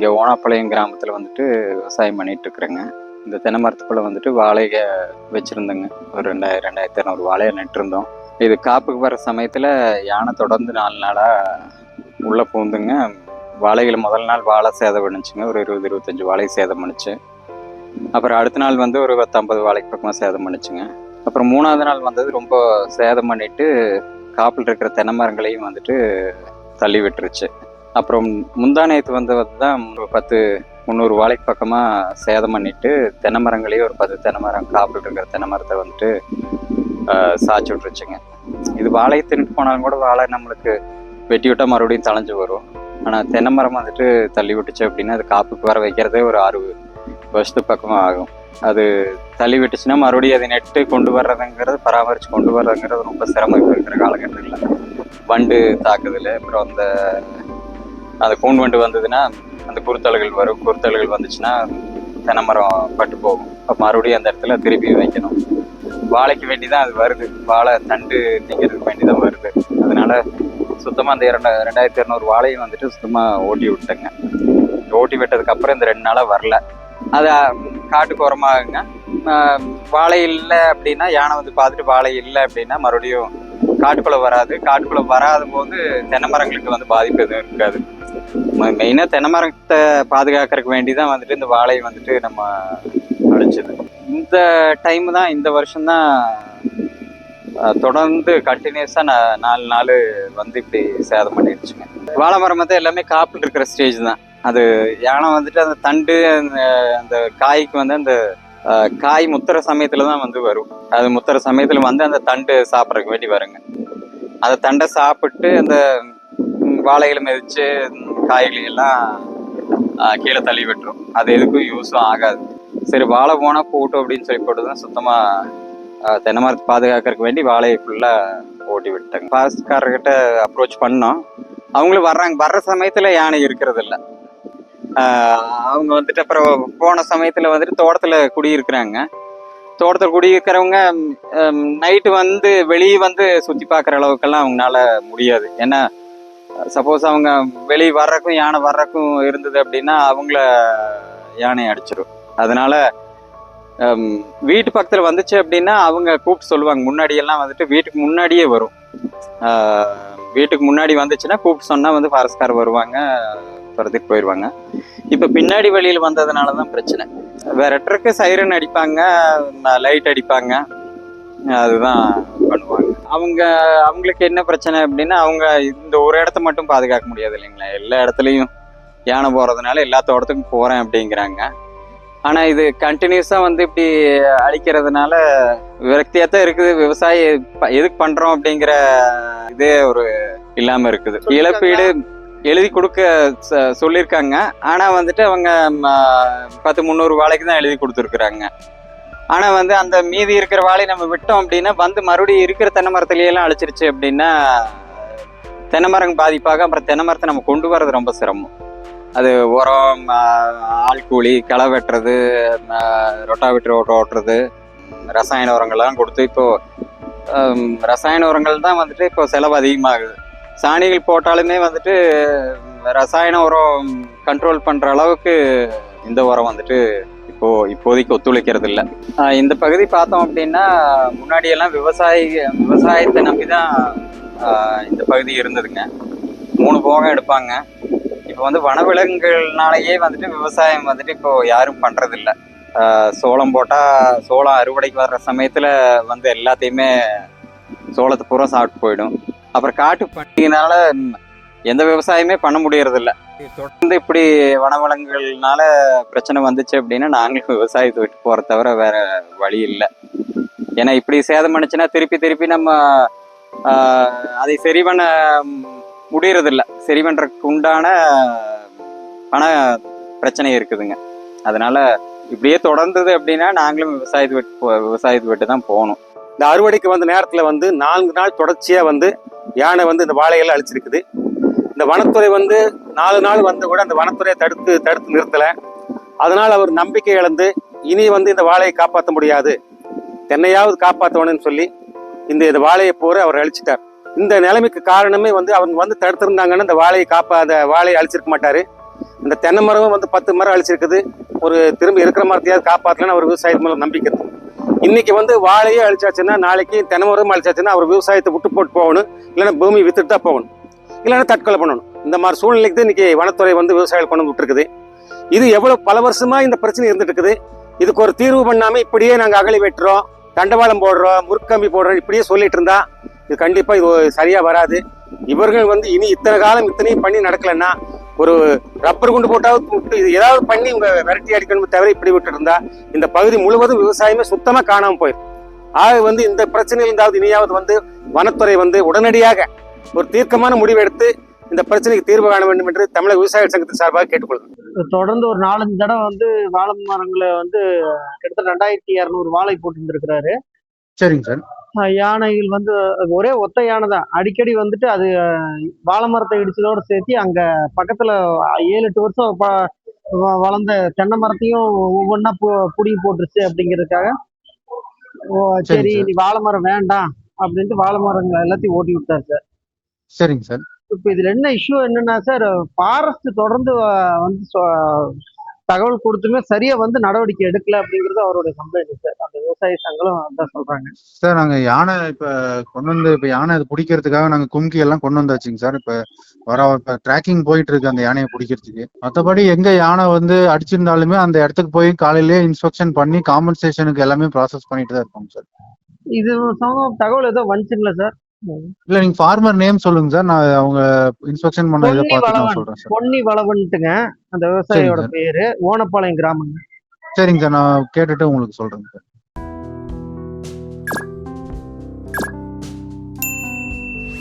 இங்கே ஓனாப்பாளையம் கிராமத்தில் வந்துட்டு விவசாயம் பண்ணிகிட்ருக்குறேங்க இருக்கிறேங்க இந்த தென்னை மரத்துக்குள்ளே வந்துட்டு வாழைக வச்சுருந்தேங்க. ஒரு ரெண்டாயிரம் ரெண்டாயிரத்தி இரநூறு வாழையை நட்டுருந்தோம். இது காப்புக்கு வர சமயத்தில் யானை தொடர்ந்து நாலு நாளாக உள்ளே பூந்துங்க. வாழைகளை முதல் நாள் வாழை சேதம் பண்ணுச்சுங்க. ஒரு இருபது இருபத்தஞ்சி வாழை சேதம் பண்ணுச்சு. அப்புறம் அடுத்த நாள் வந்து ஒரு பத்தம்பது வாழைக்கு பக்கமாக சேதம் பண்ணுச்சுங்க. அப்புறம் மூணாவது நாள் வந்தது ரொம்ப சேதம் பண்ணிட்டு காப்பில் இருக்கிற தென்னை மரங்களையும் வந்துட்டு தள்ளி விட்டுருச்சு. அப்புறம் முந்தா நேற்று வந்தது தான் ஒரு பத்து முந்நூறு வாழைக்கு பக்கமாக சேதம் பண்ணிட்டு தென்னை மரங்களையும் ஒரு பத்து தென்னை மரம் காப்பில் இருக்கிற தென்னை மரத்தை வந்துட்டு சாய்ச்சி விட்டுருச்சுங்க. இது வாழையை தின்னுட்டு போனாலும் கூட வாழை நம்மளுக்கு வெட்டி விட்டால் மறுபடியும் தளைஞ்சு வரும். ஆனால் தென்னை மரம் வந்துட்டு தள்ளி விட்டுச்சு அப்படின்னா அது காப்புக்கு வர வைக்கிறதே ஒரு ஆறு வருஷத்துக்கு பக்கமாக ஆகும். அது தள்ளி விட்டுச்சுன்னா மறுபடியும் அதை நெட்டு கொண்டு வர்றதுங்கிறது பராமரித்து கொண்டு வர்றதுங்கிறது ரொம்ப சிரமம் இருக்கிற காலகட்டங்களில். வண்டு தாக்குதல் அப்புறம் அந்த அந்த கூன் வண்டு வந்ததுன்னா அந்த குருத்தல்கள் வரும். குருத்தல்கள் வந்துச்சுன்னா தென்னை மரம் பட்டு போகும். அப்போ மறுபடியும் அந்த இடத்துல திருப்பி வைக்கணும். வாழைக்கு வேண்டி தான் அது வருது. வாழை தண்டு திங்கிறதுக்கு வேண்டி தான் வருது. அதனால சுத்தமாக அந்த இரண்டு ரெண்டாயிரத்தி இரநூறு வாழையும் வந்துட்டு சுத்தமாக ஓட்டி விட்டேங்க. ஓட்டி விட்டதுக்கு அப்புறம் இந்த ரெண்டு நாளாக வரல. அது காட்டுக்கு உரமாகுங்க வாழை இல்லை அப்படின்னா யானை வந்து பார்த்துட்டு வாழை இல்லை அப்படின்னா மறுபடியும் காட்டுக்குள்ளே வராது. காட்டுக்குள்ளே வராத போது தென்னை மரங்களுக்கு வந்து பாதிப்பு எதுவும் இருக்காது. மெயினாக தென்னை மரத்தை பாதுகாக்கிறதுக்கு வேண்டி தான் வந்துட்டு இந்த வாழையை வந்துட்டு நம்ம அழிச்சது. இந்த டைம் தான் இந்த வருஷம்தான் தான் தொடர்ந்து கண்டினியூஸாக நான் நாலு நாள் வந்து இப்படி சேதம் பண்ணிடுச்சுங்க வாழை மரம் வந்து எல்லாமே காப்பில் இருக்கிற ஸ்டேஜ் தான். அது யானை வந்துட்டு அந்த தண்டு அந்த அந்த காய்க்கு வந்து அந்த காய் முத்துற சமயத்துல தான் வந்து வரும். அது முத்துற சமயத்துல வந்து அந்த தண்டு சாப்பிட்றதுக்கு வேண்டி வருங்க. அந்த தண்டை சாப்பிட்டு அந்த வாழைகளை மிதிச்சு காய்கறிகள்லாம் எல்லாம் கீழே தள்ளி விட்டுரும். அது எதுக்கும் யூஸும் ஆகாது. சரி வாழை போனால் போட்டோம் அப்படின்னு சொல்லி போட்டு தான் சுத்தமா தென்னை மரத்தை பாதுகாக்கிறதுக்கு வேண்டி வாழையை ஃபுல்லாக ஓட்டி விட்டாங்க ஃபாரஸ்ட்காரர்கிட்ட அப்ரோச் பண்ணோம். அவங்களும் வர்றாங்க. வர்ற சமயத்தில் யானை இருக்கிறதில்ல அவங்க வந்துட்டு அப்புறம் போன சமயத்தில் வந்துட்டு தோட்டத்தில் குடியிருக்கிறாங்க. தோட்டத்தில் குடியிருக்கிறவங்க நைட்டு வந்து வெளியே வந்து சுற்றி பார்க்குற அளவுக்கெல்லாம் அவங்களால முடியாது. ஏன்னா சப்போஸ் அவங்க வெளியே வர்றக்கும் யானை வர்றக்கும் இருந்தது அப்படின்னா அவங்கள யானை அடிச்சிடும் அதனால வீட்டு பக்கத்தில் வந்துச்சு அப்படின்னா அவங்க கூப்பிட்டு சொல்லுவாங்க. முன்னாடியெல்லாம் வந்துட்டு வீட்டுக்கு முன்னாடியே வரும். வீட்டுக்கு முன்னாடி வந்துச்சுன்னா கூப்பிட்டு சொன்னால் வந்து ஃபாரஸ்ட்கார் வருவாங்க துரத்திட்டு போயிடுவாங்க இப்போ பின்னாடி வழியில் வந்ததுனால தான் பிரச்சனை விரட்டுறக்கு சைரன் அடிப்பாங்க லைட் அடிப்பாங்க. அதுதான் அவங்க அவங்களுக்கு என்ன பிரச்சனை அப்படின்னா அவங்க இந்த ஒரு இடத்த மட்டும் பாதுகாக்க முடியாது இல்லைங்களா? எல்லா இடத்துலையும் யானை போகிறதுனால எல்லா தோட்டத்துக்கும் போகிறேன் அப்படிங்கிறாங்க. ஆனால் இது கண்டினியூஸாக வந்து இப்படி அழிக்கிறதுனால விரக்தியாக தான் இருக்குது. விவசாயி ப- எதுக்கு பண்ணுறோம் அப்படிங்கிற இதே ஒரு இல்லாமல் இருக்குது. இழப்பீடு எழுதி கொடுக்க ச- சொல்லியிருக்காங்க. ஆனால் வந்துட்டு அவங்க ம, பத்து முந்நூறு வாழைக்கு தான் எழுதி கொடுத்துருக்குறாங்க. ஆனால் வந்து அந்த மீதி இருக்கிற வாழை நம்ம விட்டோம் அப்படின்னா வந்து மறுபடியும் இருக்கிற தென்னை மரத்துலையெல்லாம் அழிச்சிருச்சு அப்படின்னா தென்னை மரம் பாதிப்பாக அப்புறம் தென்னை மரத்தை நம்ம கொண்டு வர்றது ரொம்ப சிரமம். அது உரம் ஆள் கூலி களை வெட்டுறது ரொட்டாவிட்டர் ஓட்ட ஓட்டுறது ரசாயன உரங்கள்லாம் கொடுத்து இப்போது ரசாயன உரங்கள் தான் வந்துட்டு இப்போ செலவு அதிகமாகுது. சாணிகள் போட்டாலுமே வந்துட்டு ரசாயன உரம் கண்ட்ரோல் பண்ணுற அளவுக்கு இந்த உரம் வந்துட்டு இப்போ இப்போதைக்கு ஒத்துழைக்கிறது இல்லை இந்த பகுதி பார்த்தோம் அப்படின்னா முன்னாடி எல்லாம் விவசாயி விவசாயத்தை நம்பி தான் இந்த பகுதி இருந்ததுங்க. மூணு போகம் எடுப்பாங்க. இப்போ வந்து வனவிலங்குகள்னாலேயே வந்துட்டு விவசாயம் வந்துட்டு இப்போ யாரும் பண்றது சோளம் போட்டா சோளம் அறுவடைக்கு வர்ற சமயத்துல வந்து எல்லாத்தையுமே சோளத்தை பூரா சாப்பிட்டு போயிடும். அப்புறம் காட்டு பண்டிகைனால எந்த விவசாயமே பண்ண முடியறதில்ல. தொடர்ந்து இப்படி வனவளங்கள்னால பிரச்சனை வந்துச்சு அப்படின்னா நாங்களும் விவசாயத்தை விட்டு போற தவிர வேற வழி இல்லை. ஏன்னா இப்படி சேதம் பண்ணுச்சுன்னா திருப்பி திருப்பி நம்ம அதை சரி பண்ண முடியறதில்ல. சரி பண்றதுக்கு உண்டான பண பிரச்சனை இருக்குதுங்க. அதனால இப்படியே தொடர்ந்தது அப்படின்னா நாங்களும் விவசாயத்தை விட்டு போ- விவசாயத்தை விட்டு தான் போகணும். இந்த அறுவடைக்கு வந்த நேரத்தில் வந்து நான்கு நாள் தொடர்ச்சியாக வந்து யானை வந்து இந்த வாழையெல்லாம் அழிச்சிருக்குது. இந்த வனத்துறை வந்து நாலு நாள் வந்து கூட அந்த வனத்துறையை தடுத்து தடுத்து நிறுத்தலை. அதனால் அவர் நம்பிக்கை இழந்து இனி வந்து இந்த வாழையை காப்பாற்ற முடியாது. தென்னையாவது காப்பாற்றணும்னு சொல்லி இந்த இந்த வாழையை போற அவர் அழிச்சிட்டார். இந்த நிலைமைக்கு காரணமே வந்து அவங்க வந்து தடுத்திருந்தாங்கன்னா இந்த வாழையை காப்பா அந்த வாழையை அழிச்சிருக்க மாட்டாரு. இந்த தென்னை மரமும் வந்து பத்து மரம் அழிச்சிருக்குது. ஒரு திரும்ப இருக்கிற மரத்தையாவது காப்பாற்றலன்னு அவர் விவசாயத்து மூலம் நம்பிக்கை. இன்னைக்கு வந்து வாழையே அழிச்சாச்சுன்னா நாளைக்கு தென்னை மரம் அழிச்சாச்சுன்னா அவர் விவசாயத்தை விட்டு போட்டு போகணும். இல்லைன்னா பூமி வித்துட்டு தான் போகணும். இல்லைன்னா தற்கொலை பண்ணணும். இந்த மாதிரி சூழ்நிலைக்கு தான் இன்னைக்கு வனத்துறை வந்து விவசாயிகள் கொண்டு விட்டுருக்குது. இது எவ்வளோ பல வருஷமாக இந்த பிரச்சனை இருந்துட்டு இருக்குது. இதுக்கு ஒரு தீர்வு பண்ணாமல் இப்படியே நாங்கள் அகழி வெட்டுறோம் தண்டவாளம் போடுறோம் முற்கம்பி போடுறோம் இப்படியே சொல்லிட்டு இருந்தா இது கண்டிப்பாக இது சரியாக வராது. இவர்கள் வந்து இனி இத்தனை காலம் இத்தனையும் பண்ணி நடக்கலைன்னா ஒரு ரப்பர் குண்டு போட்டாவது விட்டு இது ஏதாவது பண்ணி இவங்க விரட்டி அடிக்கணும் தவிர இப்படி விட்டு இருந்தா இந்த பகுதி முழுவதும் விவசாயமே சுத்தமாக காணாமல் போயிடும். ஆக வந்து இந்த பிரச்சனையிலிருந்தாவது இனியாவது வந்து வனத்துறை வந்து உடனடியாக ஒரு தீர்க்கமான முடிவு எடுத்து இந்த பிரச்சனைக்கு தீர்வு காண வேண்டும் என்று தமிழக விவசாயிகள் சங்கத்தின் சார்பாக கேட்டுக்கொள்கிறேன். தொடர்ந்து ஒரு நாலஞ்சு தடவை வந்து வாழை மரங்களை வந்து கிட்டத்தட்ட ரெண்டாயிரத்தி இரநூறு வாழை போட்டு இருந்திருக்கிறாரு சரிங்க சார். யானைகள் வந்து ஒரே ஒத்த யானை தான். அடிக்கடி வந்துட்டு அது வாழை மரத்தை இடிச்சதோட சேர்த்து அங்க பக்கத்துல ஏழு எட்டு வருஷம் வளர்ந்த தென்னை மரத்தையும் ஒவ்வொன்றா புடிங்கி போட்டுருச்சு அப்படிங்கிறதுக்காக ஓ சார். நீ வாழை மரம் வேண்டாம் அப்படின்ட்டு வாழை மரங்களை எல்லாத்தையும் ஓட்டி விட்டார் சார். சரிங்க சார். இப்போ இதுல என்ன இஷ்யூ என்னன்னா சார் ஃபாரஸ்ட் தொடர்ந்து வந்து தகவல் கொடுத்துமே சரியா வந்து நடவடிக்கை எடுக்கல அப்படிங்கிறது அவருடைய கம்ப்ளைண்ட் சார். அந்த விவசாய சங்கம் அதான் சொல்றாங்க. சார் நாங்க யானை இப்ப கொண்டு வந்து இப்ப யானை அது பிடிக்கிறதுக்காக நாங்க கும்கி எல்லாம் கொண்டு வந்தாச்சுங்க சார். இப்ப வர இப்ப ட்ராக்கிங் போயிட்டு இருக்கு அந்த யானையை பிடிக்கிறதுக்கு. மத்தபடி எங்க யானை வந்து அடிச்சிருந்தாலுமே அந்த இடத்துக்கு போய் காலையிலேயே இன்ஸ்பெக்ஷன் பண்ணி காம்பன்சேஷனுக்கு எல்லாமே ப்ராசஸ் பண்ணிட்டு தான் இருக்கோம் சார். இது சம்பந்தம் தகவல் ஏதோ வந்துச்சுங்களா சார்? இல்ல நீங்க ஃபார்மர் நேம் சொல்லுங்க சார். நான் அவங்க இன்ஸ்பெக்ஷன் பண்ண இதை பார்த்து. சொல்றேன் சார். பொன்னி வளவன்ட்டுங்க. அந்த விவசாயியோட பேரு. ஓனப்பாளையம் கிராமங்க. சரிங்க சார் நான் கேட்டுட்டு உங்களுக்கு சொல்றேங்க சார்.